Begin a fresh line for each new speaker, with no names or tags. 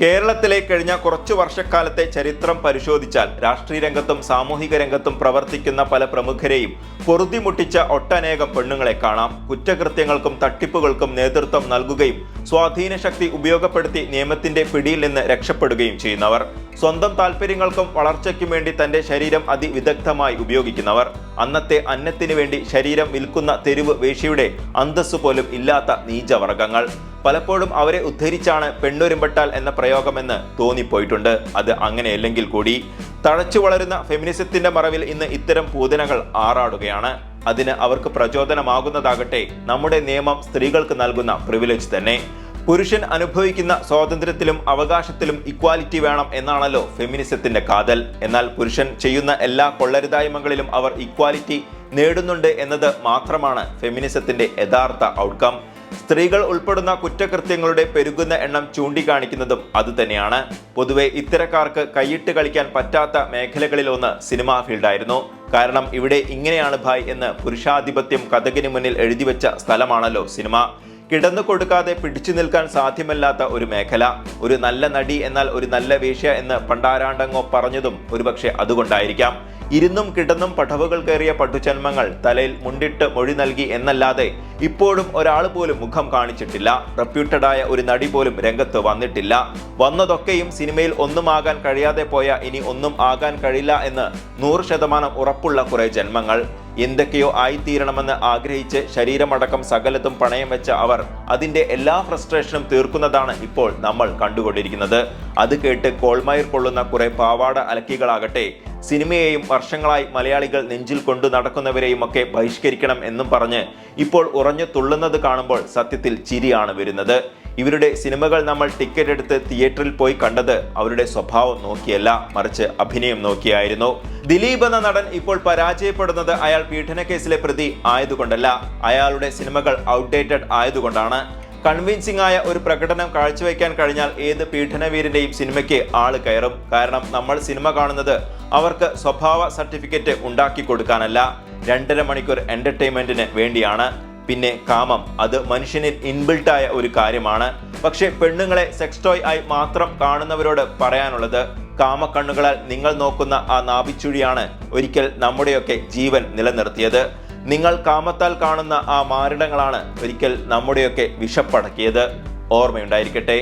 കേരളത്തിലെ കഴിഞ്ഞ കുറച്ചു വർഷക്കാലത്തെ ചരിത്രം പരിശോധിച്ചാൽ രാഷ്ട്രീയ രംഗത്തും സാമൂഹിക രംഗത്തും പ്രവർത്തിക്കുന്ന പല പ്രമുഖരെയും പൊറുതിമുട്ടിച്ച ഒട്ടനേകം പെണ്ണുങ്ങളെ കാണാം. കുറ്റകൃത്യങ്ങൾക്കും തട്ടിപ്പുകൾക്കും നേതൃത്വം നൽകുകയും സ്വാധീനശക്തി ഉപയോഗപ്പെടുത്തി നിയമത്തിന്റെ പിടിയിൽ നിന്ന് രക്ഷപ്പെടുകയും ചെയ്യുന്നവർ. സ്വന്തം താല്പര്യങ്ങൾക്കും വളർച്ചയ്ക്കും വേണ്ടി തന്റെ ശരീരം അതിവിദഗ്ധമായി ഉപയോഗിക്കുന്നവർ. അന്നത്തെ അന്നത്തിന് വേണ്ടി ശരീരം വിൽക്കുന്ന തെരുവ് വേഷിയുടെ അന്തസ് പോലും ഇല്ലാത്ത നീചവർഗങ്ങൾ. പലപ്പോഴും അവരെ ഉദ്ധരിച്ചാണ് പെണ്ണൊരുമ്പെട്ടാൽ എന്ന പ്രയോഗമെന്ന് തോന്നിപ്പോയിട്ടുണ്ട്. അത് അങ്ങനെയല്ലെങ്കിൽ കൂടി. തഴച്ചു വളരുന്ന ഫെമിനിസത്തിന്റെ മറവിൽ ഇന്ന് ഇത്തരം പൂതനകൾ ആറാടുകയാണ്. അതിന് അവർക്ക് പ്രചോദനമാകുന്നതാകട്ടെ നമ്മുടെ നിയമം സ്ത്രീകൾക്ക് നൽകുന്ന പ്രിവിലേജ് തന്നെ. പുരുഷൻ അനുഭവിക്കുന്ന സ്വാതന്ത്ര്യത്തിലും അവകാശത്തിലും ഇക്വാലിറ്റി വേണം എന്നാണല്ലോ ഫെമിനിസത്തിന്റെ കാതൽ. എന്നാൽ പുരുഷൻ ചെയ്യുന്ന എല്ലാ കൊള്ളരുതായ്മകളിലും അവർ ഇക്വാലിറ്റി നേടുന്നുണ്ട് എന്നത് മാത്രമാണ് ഫെമിനിസത്തിന്റെ യഥാർത്ഥ ഔട്ട്കം സ്ത്രീകൾ ഉൾപ്പെടുന്ന കുറ്റകൃത്യങ്ങളുടെ പെരുകുന്ന എണ്ണം ചൂണ്ടിക്കാണിക്കുന്നതും അതുതന്നെയാണ് പൊതുവെ ഇത്തരക്കാർക്ക് കൈയിട്ട് കളിക്കാൻ പറ്റാത്ത മേഖലകളിലൊന്ന് സിനിമാ ഫീൽഡായിരുന്നു. കാരണം ഇവിടെ ഇങ്ങനെയാണ് ഭായ് എന്ന് പുരുഷാധിപത്യം കഥകിന് മുന്നിൽ എഴുതിവെച്ച സ്ഥലമാണല്ലോ സിനിമ. കിടന്നു കൊടുക്കാതെ പിടിച്ചു നിൽക്കാൻ സാധ്യമല്ലാത്ത ഒരു മേഖല. ഒരു നല്ല നടി എന്നാൽ ഒരു നല്ല വേശ്യ എന്ന് പണ്ടാരാണ്ടങ്ങോ പറഞ്ഞതും ഒരുപക്ഷെ അതുകൊണ്ടായിരിക്കാം. ഇരുന്നും കിടന്നും പടവുകൾ കയറിയ പട്ടുചന്മങ്ങൾ തലയിൽ മുണ്ടിട്ട് മൊഴി നൽകി എന്നല്ലാതെ ഇപ്പോഴും ഒരാൾ പോലും മുഖം കാണിച്ചിട്ടില്ല. റെപ്യൂട്ടഡായ ഒരു നടി പോലും രംഗത്ത് വന്നിട്ടില്ല. വന്നതൊക്കെയും സിനിമയിൽ ഒന്നും ആകാൻ കഴിയാതെ പോയ ഇനി ഒന്നും ആകാൻ കഴിയില്ല എന്ന് നൂറ് ശതമാനം ഉറപ്പുള്ള കുറേ ജന്മങ്ങൾ. എന്തൊക്കെയോ ആയിത്തീരണമെന്ന് ആഗ്രഹിച്ച് ശരീരമടക്കം സകലത്തും പണയം വെച്ച അവർ അതിന്റെ എല്ലാ ഫ്രസ്ട്രേഷനും തീർക്കുന്നതാണ് ഇപ്പോൾ നമ്മൾ കണ്ടുകൊണ്ടിരിക്കുന്നത്. അത് കേട്ട് കോൾമയർ കൊള്ളുന്ന കുറെ പാവാട അലക്കികളാകട്ടെ സിനിമയെയും വർഷങ്ങളായി മലയാളികൾ നെഞ്ചിൽ കൊണ്ടു നടക്കുന്നവരെയും ഒക്കെ ബഹിഷ്കരിക്കണം എന്നും പറഞ്ഞ് ഇപ്പോൾ ഉറഞ്ഞു തുള്ളുന്നത് കാണുമ്പോൾ സത്യത്തിൽ ചിരിയാണ് വരുന്നത്. ഇവരുടെ സിനിമകൾ നമ്മൾ ടിക്കറ്റ് എടുത്ത് തിയേറ്ററിൽ പോയി കണ്ടത് അവരുടെ സ്വഭാവം നോക്കിയല്ല മറിച്ച് അഭിനയം നോക്കിയായിരുന്നു. ദിലീപ് എന്ന നടൻ ഇപ്പോൾ പരാജയപ്പെടുന്നത് അയാൾ പീഡനക്കേസിലെ പ്രതി ആയതുകൊണ്ടല്ല. അയാളുടെ സിനിമകൾ ഔട്ട്ഡേറ്റഡ് ആയതുകൊണ്ടാണ്. കൺവിൻസിംഗ് ആയ ഒരു പ്രകടനം കാഴ്ചവെക്കാൻ കഴിഞ്ഞാൽ ഏത് പീഡനവീരന്റെയും സിനിമയ്ക്ക് ആൾ കയറും. കാരണം നമ്മൾ സിനിമ കാണുന്നത് അവർക്ക് സ്വഭാവ സർട്ടിഫിക്കറ്റ് ഉണ്ടാക്കി കൊടുക്കാനല്ല രണ്ടര മണിക്കൂർ എന്റർടൈൻമെന്റിന് വേണ്ടിയാണ്. പിന്നെ കാമം അത് മനുഷ്യനിൽ ഇൻബിൽട്ടായ ഒരു കാര്യമാണ്. പക്ഷേ പെണ്ണുങ്ങളെ സെക്സ് ടോയ് ആയി മാത്രം കാണുന്നവരോട് പറയാനുള്ളത് കാമക്കണ്ണുകളാൽ നിങ്ങൾ നോക്കുന്ന ആ നാഭിച്ചുഴിയാണ് ഒരിക്കൽ നമ്മുടെയൊക്കെ ജീവൻ നിലനിർത്തിയത്. നിങ്ങൾ കാമത്താൽ കാണുന്ന ആ മാരിടങ്ങളാണ് ഒരിക്കൽ നമ്മുടെയൊക്കെ വിഷപ്പടക്കിയത്. ഓർമ്മയുണ്ടായിരിക്കട്ടെ.